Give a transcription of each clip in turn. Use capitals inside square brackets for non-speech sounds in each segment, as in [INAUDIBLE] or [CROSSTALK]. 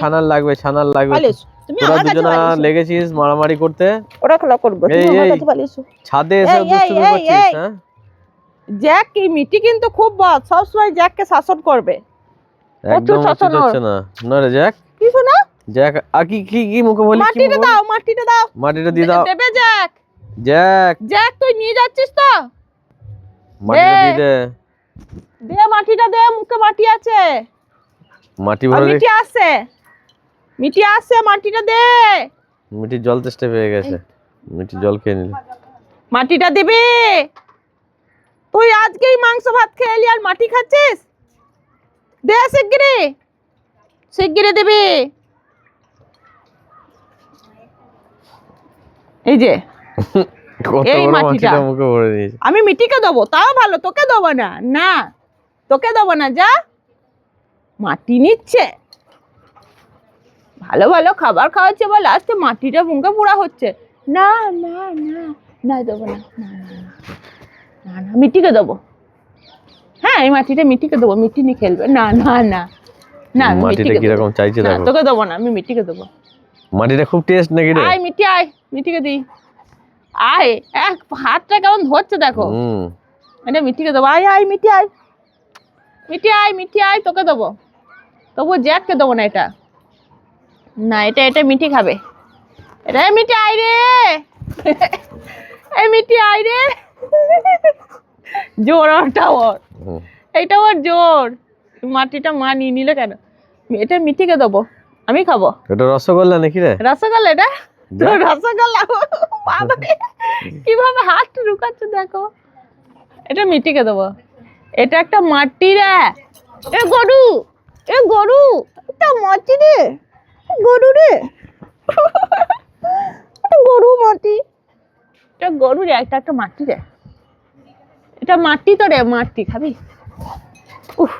ছানার লাগবে ছানার লাগবে। তোরা দুজনা লেগেছিস মারামারি করতে। ওরা খেলা করবে তুমি এই, আমার এই। কাছে পালিয়ে এসো। ছাদে এসে এই, এই, দুষ্টুমি করছিস হ্যাঁ? জ্যাক কি মিটি কিন্তু খুব বদ সবসময় জ্যাককে শাসন করবে। একদম উচিত হচ্ছে না। না রে জ্যাক? কি শোনা? জ্যাক আর কি কি কি মুখে বলি মাটিটা দাও মাটিটা দাও। মাটিটা দিয়ে দাও। দেবে জ্যাক। জ্যাক। জ্যাক তুই নিয়ে যাচ্ছিস তো? মাটিটা দিয়ে দে। দে মাটিটা দে মুখে মাটি আছে। মাটি ভরে মিটি আসছে মিটি আসছে মাটিটা দে। মিটির জল তেষ্টা পেয়ে গেছে। মিটি জল খেয়ে নিল। মাটিটা দিবি? তুই আজকেই মাংস ভাত আর মাটি খাচ্ছিস? দে শিগগিরি শিগগিরি দিবি। এই যে। [LAUGHS] এই মাটিটা। আমি মিটিকে দেবো তাও ভালো তোকে দেবো না। না তোকে দেবো না যা। মাটি নিচ্ছে ভালো ভালো খাবার খাওয়াচ্ছে বা লাস্টে মাটিটা মুখে পোড়া হচ্ছে না না না না দেবো না না না মিটিকে দেবো হ্যাঁ এই মাটিটা মিটিকে দেবো মিটি নিয়ে খেলবে না না না না মাটিটা কীরকম চাইছে দেখো তোকে দেবো না আমি মিটিকে দেবো মাটিটা খুব টেস্ট নাকি রে আয় মিটি আয় মিটিকে দিই আয় এক হাতটা কেমন ধরছে দেখো এটা মিঠিকে দেবো আয় আয় মিঠি আয় মিঠি আয় আয় তোকে দেবো তবু জ্যাককে দেবো না এটা। না এটা এটা মিঠি খাবে। এটা মিঠি আয় রে। এই মিঠি আয় রে। জোর ওটা ওর। এইটা ওর জোর। মাটিটা মা নিয়ে নিলে কেন? এটা মিঠিকে দেবো। আমি খাব। এটা রসগোল্লা নাকি রে? রসগোল্লা এটা? রসগোল্লা? [LAUGHS] কীভাবে হাত ঢুকাচ্ছে দেখো। এটা মিটিকে দেবো। এটা একটা মাটি রে। এ গরু। এ গরু এটা মাটি রে গরু রে। এটা গরু মাটি। এটা গরু রে এটা একটা মাটি রে। এটা মাটি তো রে মাটি খাবি। উফ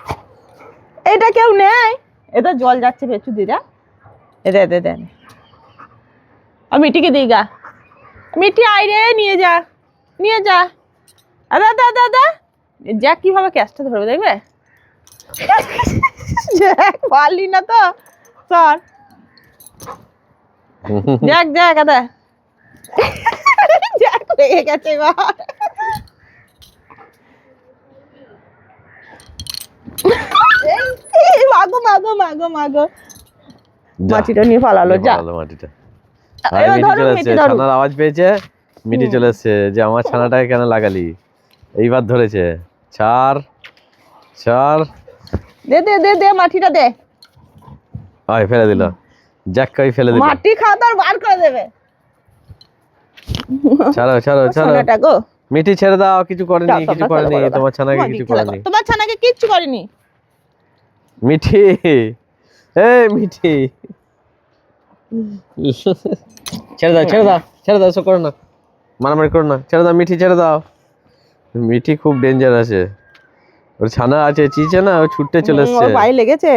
এটা কেউ নেয়? এটা জল যাচ্ছে পেছু দিদা দে দে। দে আর মিটিকে দিই গা। মিটি আয় রে নিয়ে যা নিয়ে যা। দাদা দাদা দাদা জ্যাক কীভাবে ক্যাশটা ধরবে দেখবে? জ্যাক পারলি না তো সর জ্যাক জ্যাক দাদা জ্যাক লেগে গেছে এবার। মাগো মাগো মাগো মাগো। মাটিটা নিয়ে পালালো যা। মাটিটা। ছানার আওয়াজ পেয়েছে? মিটি চলে এসছে যে আমার ছানাটাকে কেন লাগালি? এইবার ধরেছে। ছাড় ছাড়। দে দে দে দে মাটিটা দে। আয় ফেলে দিল। জ্যাক কই ফেলে দিল। মাটি বার করে দেবে। ছাড়ো ছাড়ো ছাড়ো। সোনাটা গো। মিটি ছেড়ে দাও কিছু করেনি কিছু করেনি তোমার ছানাকে কিছু করেনি। তোমার ছানাকে কিচ্ছু করেনি। মিঠি। এই মিঠি। ছেড়ে দাও ছেড়ে দাও ছেড়ে দাও এসব করো না। মারামারি করো না। ছেড়ে দাও মিঠি ছেড়ে দাও। মিঠি খুব ডেঞ্জার আছে। ওর ছানা আছে চিচে না? ও ছুটতে চলে এসেছে এসছে। পায়ে লেগেছে?